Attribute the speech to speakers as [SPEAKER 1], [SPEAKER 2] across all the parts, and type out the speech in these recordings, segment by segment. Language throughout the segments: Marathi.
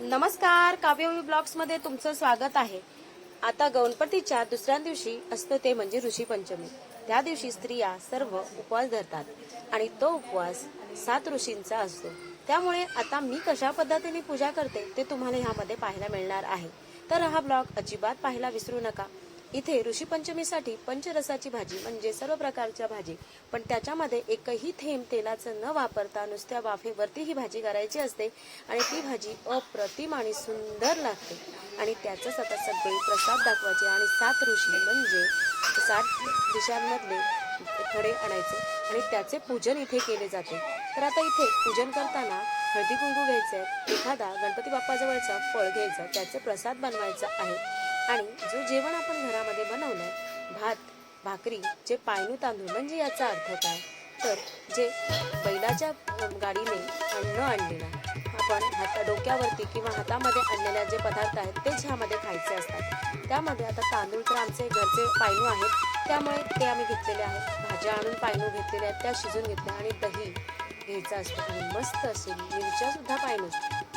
[SPEAKER 1] नमस्कार काव्यवी ब्लॉग्समध्ये तुमचं स्वागत आहे. आता गणपतीच्या दुसऱ्या दिवशी असतं ते म्हणजे ऋषी पंचमी. त्या दिवशी स्त्रिया सर्व उपवास धरतात आणि तो उपवास सात ऋषींचा असतो. त्यामुळे आता मी कशा पद्धतीने पूजा करते ते तुम्हाला ह्यामध्ये पाहायला मिळणार आहे. तर हा ब्लॉग अजिबात पाहायला विसरू नका. इथे ऋषी पंचमीसाठी पंचरसाची भाजी म्हणजे सर्व प्रकारच्या भाजी. पण त्याच्यामध्ये एकही थेंब तेलाचं न वापरता नुसत्या वाफेवरती ही भाजी करायची असते आणि ती भाजी अप्रतिम आणि सुंदर लागते. आणि त्याचंच आता सगळे प्रसाद दाखवायचे आणि सात ऋषी म्हणजे सात दिशांमधले खडे आणायचे आणि त्याचे पूजन इथे केले जाते. तर आता इथे पूजन करताना हळदी कुंकू घ्यायचं आहे एखादा गणपती बाप्पाजवळचा फळ घ्यायचा त्याचे प्रसाद बनवायचा आहे. आणि जो जेवण आपण घरामध्ये बनवलंय भात भाकरी जे पायनू तांदूळ म्हणजे याचा अर्थ काय? तर जे बैलाच्या गाडीने अन्न आणलेलं आपण हाता डोक्यावरती किंवा हातामध्ये आणलेल्या जे पदार्थ आहेत तेच ह्यामध्ये खायचे असतात. त्यामध्ये आता तांदूळ तर आमचे घरचे पायनू आहेत त्यामुळे ते आम्ही घेतलेले आहेत. भाज्या आणून पायनू घेतलेल्या आहेत त्या शिजून घेतल्या आणि दही घ्यायचा असतो. आणि मस्त असेल मिरच्यासुद्धा पायनू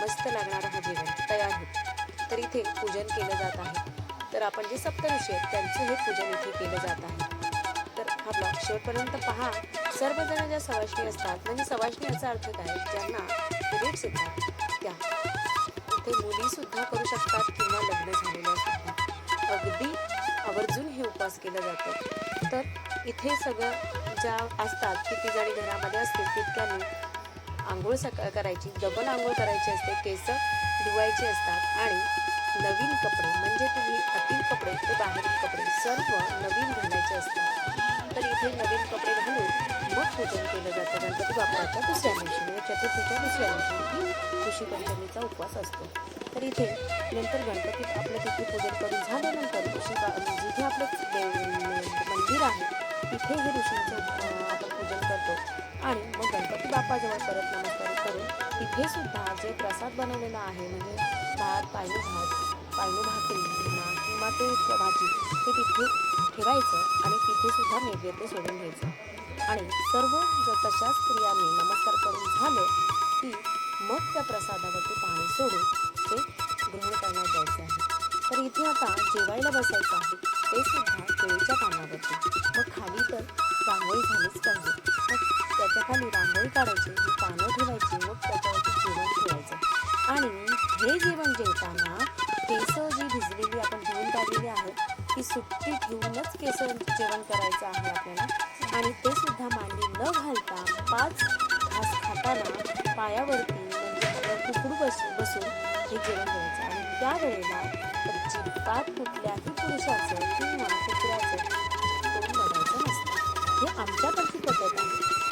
[SPEAKER 1] मस्त लागणारं हा जेवण तयार होतं. तर इथे पूजन केलं जात आहे. तर आपण जे सप्तऋषी आहेत त्यांचं हे पूजन इथे केलं जात आहे. तर हा ब्लॉग शेवटपर्यंत पहा. सर्वजण ज्या सवाशणी असतात म्हणजे सवाशणी याचा अर्थ काय? ज्यांना पिरियड्स येतात त्या इथे मुलीसुद्धा करू शकतात किंवा लग्न झालेल्या सुद्धा. अगदी आवर्जून हे उपवास केलं जातं. तर इथे सगळं ज्या असतात किती जणी घरामध्ये असतील तितक्यांनी आंघोळ सकाळ करायची डबल आंघोळ करायची असते केस धुवायचे असतात आणि नवीन कपडे म्हणजे तुम्ही आतील कपडे ते बाहेरील कपडे सर्व नवीन घालायचे असतात. तर इथे नवीन कपडे घालून मग पूजन केलं जातं? गणपती बाप्पाच्या दुसऱ्या दिवशी म्हणजे चतुर्थीच्या दुसऱ्या दिवशी ही ऋषी पंचमीचा उपवास असतो. तर इथे नंतर गणपती आपलं तिथे पूजन करून झाल्यानंतर ऋषी जिथे आपलं देव- मंदिर आहे तिथे हे ऋषींचं करतो. आणि मग गणपती बाप्पाजवळ परत नमस्कार करून तिथे सुद्धा जे प्रसाद बनवलेला आहे म्हणजे भात पायलू भात पायलू भाकरी म्हणा किंवा ते भाजी ते तिथे ठेवायचं आणि तिथे सुद्धा नैवेद्य सोडून घ्यायचं. आणि सर्व जर तशा स्त्रियांनी नमस्कार करून झालं की मग त्या प्रसादावरती पाणी सोडून ते ग्रहण करण्यात जायचं आहे. तर इथे आता जेवायला बसायचं आहे. ते सुद्धा केळीच्या की सुट्टी घेऊनच केस जेवण करायचं आहे आपल्याला. आणि ते सुद्धा मांडी न घालता पाच घास खाताना पायावरती म्हणजे कुकडू बस बसून हे जेवण द्यायचं आणि त्यावेळेला अजिबात कुठल्याही पुरुषाचं किंवा कुत्र्याचं तोंड बघायचं नसतं. हे आमच्याकडची पद्धत आहे.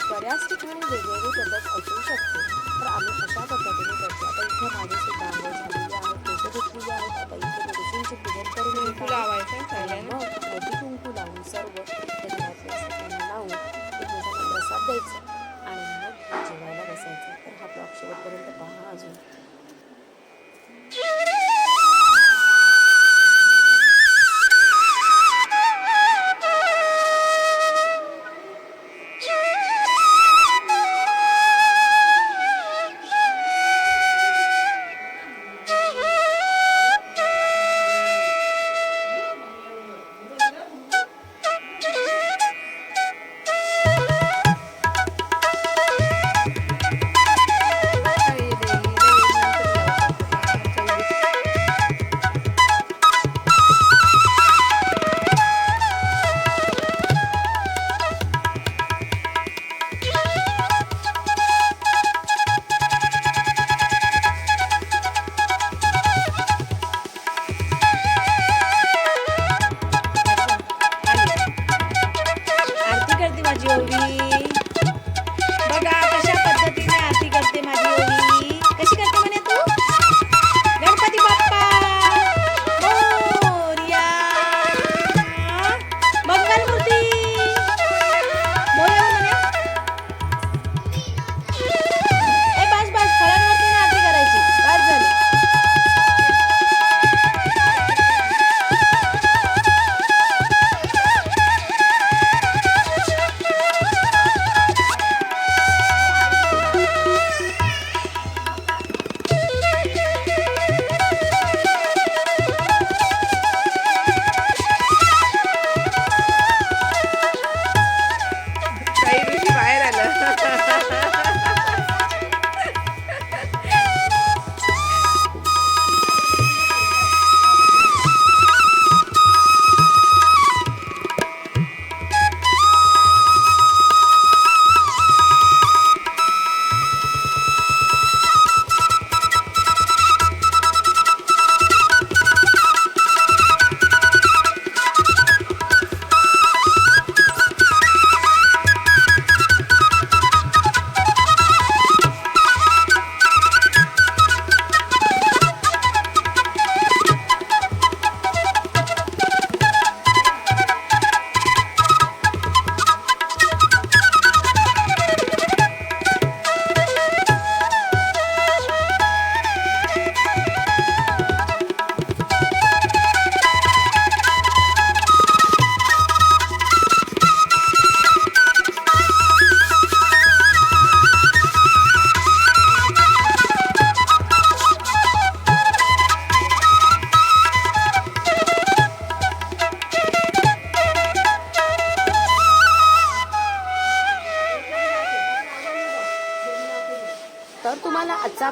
[SPEAKER 1] बऱ्याच ठिकाणी वेगवेगळी पद्धत असू शकते. तर आम्ही अशा पद्धतीने करतो. आता इथे माझी सुद्धा आंघोळ झालेली आहे. केस धुतलेली आहे पूजन करून आहे.
[SPEAKER 2] लावायचं सगळ्यांना
[SPEAKER 1] हळदी कुंकू लावून सर्व सगळ्यांना लावून एकमेकांना प्रसाद द्यायचा आणि मग जेवायला बसायचं तर हा ब्लॉग शेवटपर्यंत पहा अजून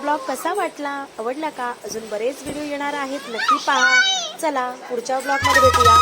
[SPEAKER 1] ब्लॉग कसा वाटला? आवडला का? अजून बरेच व्हिडिओ येणार आहेत. नक्की पहा. चला पुढच्या ब्लॉगमध्ये भेटूया.